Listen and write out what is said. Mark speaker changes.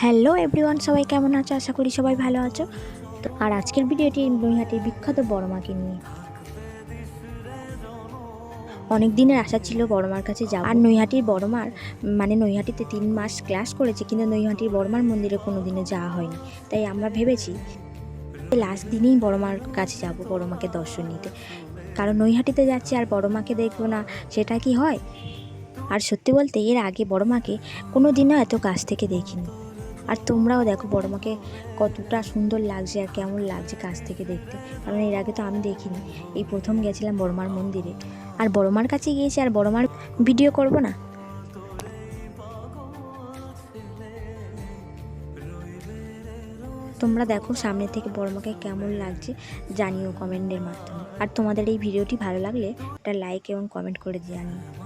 Speaker 1: Hello everyone, সবাই কেমন আছো? আশা করি সবাই ভালো আছো। তো আর আজকের ভিডিওটি নৈহাটির বিখ্যাত বড়মাকে নিয়ে। অনেক দিনের আশা ছিল বড়মার কাছে যাব। আর নৈহাটির বড়মার মানে নৈহাটিতে তিন মাস ক্লাস করেছে, কিন্তু নৈহাটির বড়মার মন্দিরে কোনো দিনে যাওয়া হয়নি। তাই আমরা ভেবেছি লাস্ট দিনেই বড়মার কাছে যাব, বড়মাকে দর্শন নিতে। কারণ নৈহাটিতে যাচ্ছি, আর বড়মাকে দেখব না, সেটা কি হয়? আর সত্যি বলতে, এর আগে বড়মাকে কোনো দিনও এত কাছ থেকে দেখিনি। আর তোমরাও দেখো বড়মাকে কতটা সুন্দর লাগছে আর কেমন লাগছে কাছ থেকে দেখতে। কারণ এর আগে তো আমি দেখিনি। এই প্রথম গেছিলাম বড়মার মন্দিরে। আর বড়মার কাছে গিয়েছি আর বড়মার ভিডিও করব না। তোমরা দেখো সামনে থেকে বড়মাকে কেমন লাগছে জানিও কমেন্টের মাধ্যমে। আর তোমাদের এই ভিডিওটি ভালো লাগলে একটা লাইক এবং কমেন্ট করে জানিও।